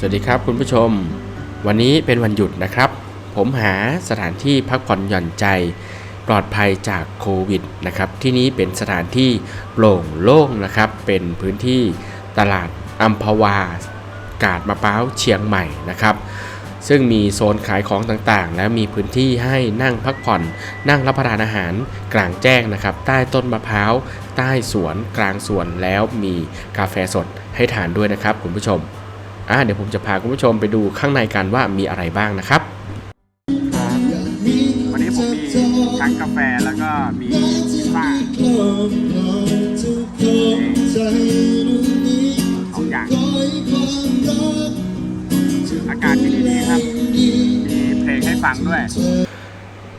สวัสดีครับคุณผู้ชม วันนี้เป็นวันหยุดนะครับ ผมหาสถานที่พักผ่อนหย่อนใจ ปลอดภัยจากโควิดนะครับ ที่นี้เป็นสถานที่โปร่งโล่งนะครับ เป็นพื้นที่ตลาดอัมพวากาดมะพร้าวเชียงใหม่นะครับ ซึ่งมีโซนขายของต่างๆ และมีพื้นที่ให้นั่งพักผ่อน นั่งรับประทานอาหารกลางแจ้งนะครับ ใต้ต้นมะพร้าว ใต้สวนกลางสวนแล้วมีกาแฟสดให้ทานด้วยนะครับคุณผู้ชม อะเดี๋ยวผมจะพาคุณผู้ชมไปดูข้างในกันว่ามีอะไรบ้างนะครับ วันนี้ผมมีทั้งกาแฟแล้วก็มีพิซซ่าสองอย่าง อากาศที่นี่ดีครับ มีเพลงให้ฟังด้วย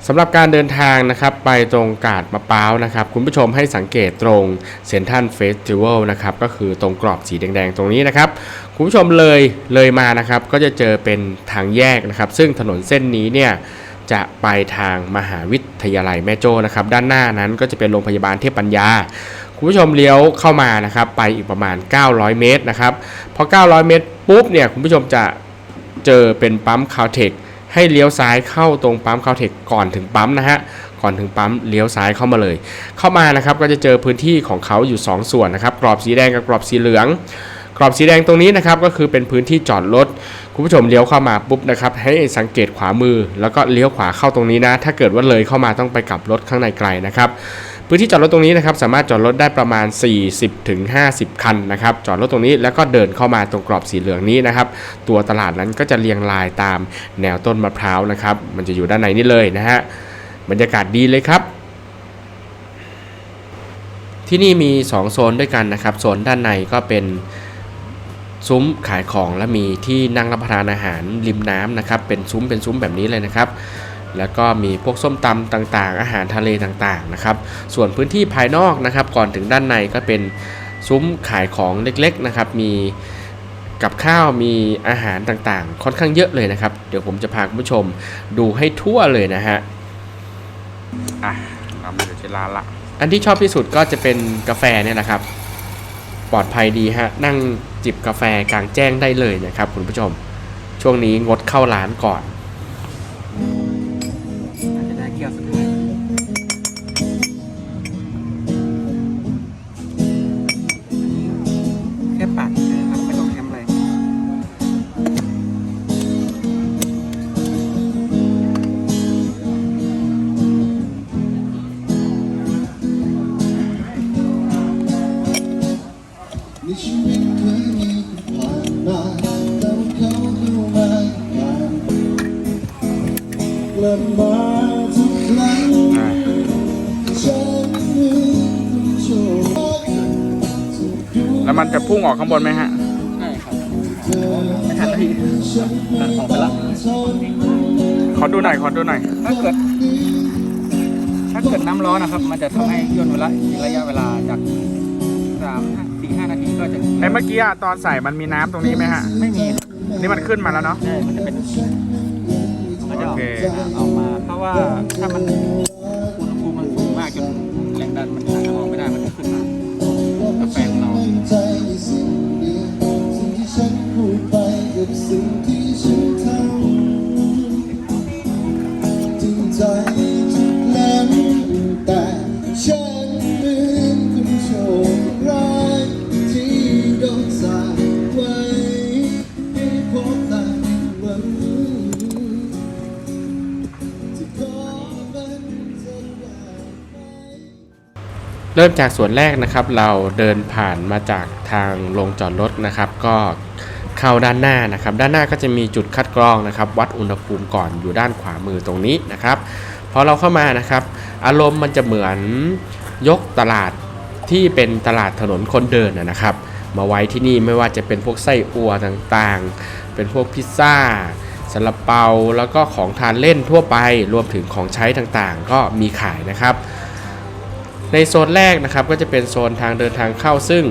สำหรับการเดินทางนะครับไปตรงกาดมะพร้าวนะครับ คุณผู้ชมให้สังเกตตรงเซนทันเฟสติวัลนะครับก็คือตรงกรอบสีแดงๆ ตรงนี้นะครับ คุณผู้ชมเลยเลยมานะครับ ก็จะเจอเป็นทางแยกนะครับ ซึ่งถนนเส้นนี้เนี่ยจะไปทางมหาวิทยาลัยแม่โจ้นะครับ ด้านหน้านั้นก็จะเป็นโรงพยาบาลเทพปัญญาคุณผู้ชมเลี้ยวเข้ามานะครับไปอีกประมาณ 900 เมตรนะครับพอ 900 เมตรปุ๊บเนี่ยคุณผู้ชมจะเจอเป็นปั๊มคาวเทค ให้เลี้ยวซ้ายเข้าตรงปั๊มคาเทคก่อนถึงปั๊มนะฮะก่อนถึงปั๊มเลี้ยวซ้ายเข้ามาเลย เข้ามานะครับก็จะเจอพื้นที่ของเขาอยู่ 2 ส่วนนะครับกรอบสีแดงกับกรอบสีเหลือง กรอบสีแดงตรงนี้นะครับก็คือเป็นพื้นที่จอดรถคุณผู้ชมเลี้ยวเข้ามาปุ๊บนะครับให้สังเกตขวามือ แล้วก็เลี้ยวขวาเข้าตรงนี้นะ ถ้าเกิดว่าเลยเข้ามาต้องไปกลับรถข้างในไกลนะครับ พื้นที่จอดรถตรงนี้นะครับสามารถจอดรถได้ประมาณ 40ถึง50 คันนะครับจอดรถตรงนี้แล้วก็เดินเข้ามาตรงกรอบสีเหลืองนี้นะครับตัวตลาดนั้นก็จะเรียงรายตามแนวต้นมะพร้าวนะครับมันจะอยู่ด้านในนี่เลยนะฮะบรรยากาศดีเลยครับที่นี่มี 2 โซนด้วยกันนะครับ โซนด้านในก็เป็นซุ้มขายของและมีที่นั่งรับประทานอาหารริมน้ำนะครับ เป็นซุ้มเป็นซุ้มแบบนี้เลยนะครับ แล้วก็มีพวกส้มตำต่างๆ อาหารทะเลต่างๆนะครับ ส่วนพื้นที่ภายนอกนะครับ ก่อนถึงด้านในก็เป็นซุ้มขายของเล็กๆนะครับ มีกับข้าวมีอาหารต่างๆ ค่อนข้างเยอะเลยนะครับ เดี๋ยวผมจะพาคุณผู้ชมดูให้ทั่วเลยนะฮะอะเรามาอยู่ที่ร้านละอันที่ชอบที่สุดก็จะเป็นกาแฟเนี่ยนะครับ ปลอดภัยดีฮะนั่งจิบกาแฟกลางแจ้งได้เลยนะครับคุณผู้ชม ช่วงนี้งดเข้าร้านก่อน อาจจะ แล้วมันจะพุ่งออกข้างบนไหมฮะ ใช่ครับไม่ทันทีออกไปละขอดูหน่อยขอดูหน่อย ถ้าเกิด ถ้าเกิดน้ำร้อนนะครับ มันจะทำให้ย่นเวลาระยะเวลาจากสามสี่ห้านาทีก็จะในเมื่อกี้อะตอนใส่มันมีน้ำตรงนี้ไหมฮะ ไม่มีนี่มันขึ้นมาแล้วเนาะ ใช่มันจะเป็นมันจะออกโอเค ออกมา เพราะว่าถ้ามันอุณหภูมิมันสูงมากจนแรงดันมันอาจจะออกไม่ได้มัน กับสิ่งที่ฉันทำจริงใจทุกครั้งแต่ฉันเหมือนคนโชคร้ายที่โดนสาปไว้ให้พบแต่วันที่ขอมันจะได้ไหม เริ่มจากส่วนแรกนะครับเราเดินผ่านมาจากทางลงจอดรถนะครับ ก็ เข้าด้านหน้านะครับ ด้านหน้าก็จะมีจุดคัดกรองนะครับ วัดอุณหภูมิก่อนอยู่ด้านขวามือตรงนี้นะครับพอเราเข้ามานะครับ อารมณ์มันจะเหมือนยกตลาดที่เป็นตลาดถนนคนเดินนะครับ มาไว้ที่นี่ไม่ว่าจะเป็นพวกไส้อัวต่างๆ เป็นพวกพิซซ่าซาลาเปาแล้วก็ของทานเล่นทั่วไปรวมถึงของใช้ต่างๆ ก็มีขายนะครับ ในโซนแรกนะครับก็จะเป็นโซนทางเดินทางเข้าซึ่ง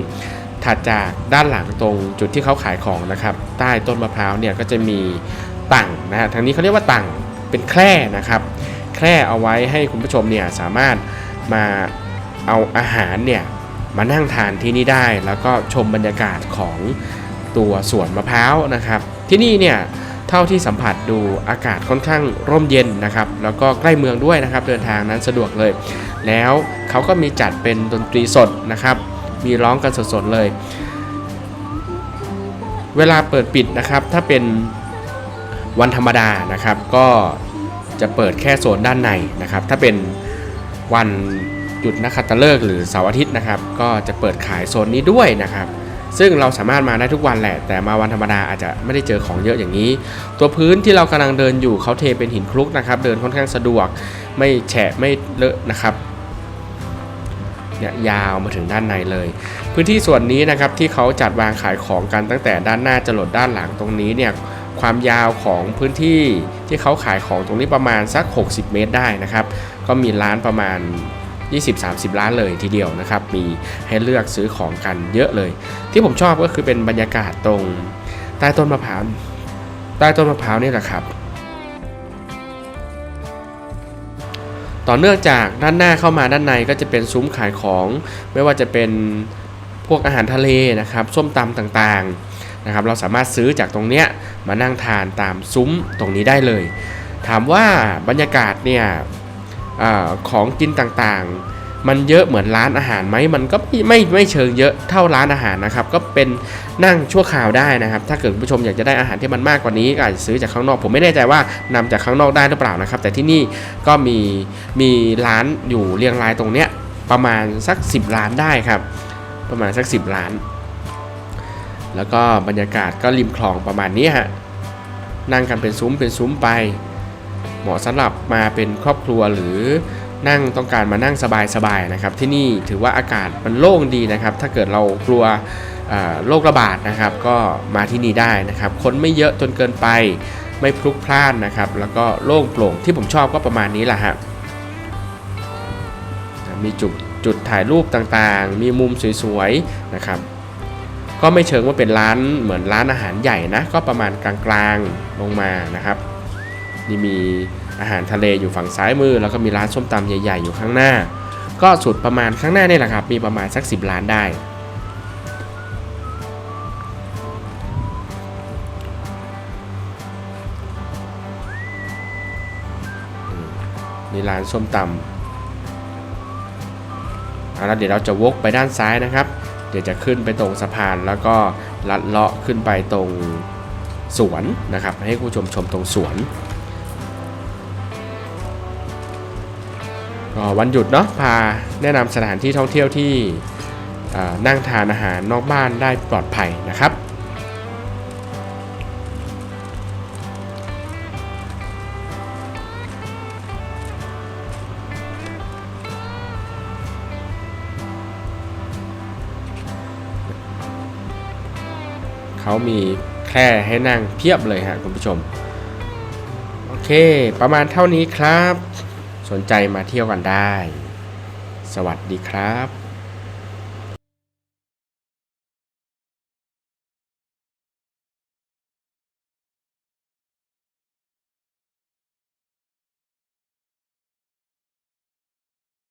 ถัดจากด้านหลังตรงจุดที่เขาขายของนะครับ ใต้ต้นมะพร้าวเนี่ยก็จะมีตั่งนะฮะทางนี้เขาเรียกว่าตั่งเป็นแคร่นะครับ แคร่เอาไว้ให้คุณผู้ชมเนี่ยสามารถมาเอาอาหารเนี่ยมานั่งทานที่นี่ได้ แล้วก็ชมบรรยากาศของตัวสวนมะพร้าวนะครับ ที่นี่เนี่ยเท่าที่สัมผัสดูอากาศค่อนข้างร่มเย็นนะครับ แล้วก็ใกล้เมืองด้วยนะครับ เดินทางนั้นสะดวกเลย แล้วเขาก็มีจัดเป็นดนตรีสดนะครับ มีร้องกันสดๆเลย เวลาเปิดปิดนะครับ ถ้าเป็นวันธรรมดานะครับ ก็จะเปิดแค่โซนด้านในนะครับ ถ้าเป็นวันหยุดนักขัตฤกษ์หรือเสาร์อาทิตย์นะครับ ก็จะเปิดขายโซนนี้ด้วยนะครับ ซึ่งเราสามารถมาได้ทุกวันแหละ แต่มาวันธรรมดาอาจจะไม่ได้เจอของเยอะอย่างนี้ ตัวพื้นที่เรากำลังเดินอยู่เขาเทเป็นหินคลุกนะครับ เดินค่อนข้างสะดวก ไม่แฉะไม่เลอะนะครับ เนี่ยยาวมาถึงด้านในเลย พื้นที่ส่วนนี้นะครับที่เขาจัดวางขายของกันตั้งแต่ด้านหน้าจรดด้านหลังตรงนี้เนี่ยความยาวของพื้นที่ที่เขาขายของตรงนี้ประมาณสัก 60 เมตรได้นะครับ ก็มีร้านประมาณ 20-30 ล้านเลยทีเดียวนะครับ มีให้เลือกซื้อของกันเยอะเลย ที่ผมชอบก็คือเป็นบรรยากาศตรงใต้ต้นมะพร้าวใต้ต้นมะพร้าวนี่แหละครับ ต่อเนื่องจากด้านหน้าเข้ามาด้านในก็จะเป็นซุ้มขายของ ไม่ว่าจะเป็นพวกอาหารทะเลนะครับ ส้มตำต่างๆนะครับ เราสามารถซื้อจากตรงเนี้ยมานั่งทานตามซุ้มตรงนี้ได้เลย ถามว่าบรรยากาศเนี่ยอของกินต่างๆ มันเยอะเหมือนร้านอาหารไหมมันก็ไม่ไม่ไม่เชิงเยอะเท่าร้านอาหารนะครับ ก็เป็นนั่งชั่วคราวได้นะครับ ถ้าเกิดผู้ชมอยากจะได้อาหารที่มันมากกว่านี้ก็อาจจะซื้อจากข้างนอก ผมไม่แน่ใจว่านำจากข้างนอกได้หรือเปล่านะครับ แต่ที่นี่ก็มีมีร้านอยู่เรียงรายตรงเนี้ยประมาณสัก 10ร้านได้ครับ ประมาณสัก 10 ล้าน แล้วก็บรรยากาศก็ริมคลองประมาณนี้ฮะนั่งกันเป็นซุ้มเป็นซุ้มไป เหมาะสำหรับมาเป็นครอบครัวหรือ นั่งต้องการมานั่งสบายๆนะครับ ที่นี่ถือว่าอากาศมันโล่งดีนะครับ ถ้าเกิดเรากลัวโรคระบาดนะครับ ก็มาที่นี่ได้นะครับ คนไม่เยอะจนเกินไปไม่พลุกพล่านนะครับ แล้วก็โล่งโปร่งที่ผมชอบก็ประมาณนี้แหละฮะมีจุดจุดถ่ายรูปต่างๆ มีมุมสวยๆนะครับ ก็ไม่เชิงว่าเป็นร้านเหมือนร้านอาหารใหญ่นะ ก็ประมาณกลางๆลงมานะครับ นี่มีอาหารทะเลอยู่ฝั่งซ้ายมือ แล้วก็มีร้านส้มตำใหญ่ๆอยู่ข้างหน้า ก็สุดประมาณข้างหน้านี่แหละครับ มีประมาณสัก 10 ล้านได้ นี่ร้านส้มตำเอาละเดี๋ยวเราจะวกไปด้านซ้ายนะครับ เดี๋ยวจะขึ้นไปตรงสะพานแล้วก็ลัดเลาะขึ้นไปตรงสวนนะครับ ให้ผู้ชมชมตรงสวน ก็วันหยุดเนาะพาแนะนำสถานที่ท่องเที่ยวที่นั่งทานอาหารนอกบ้านได้ปลอดภัยนะครับ เขามีแคร่ให้นั่งเพียบเลยฮะคุณผู้ชม โอเค ประมาณเท่านี้ครับ สนใจมาเที่ยวกันได้ สวัสดีครับ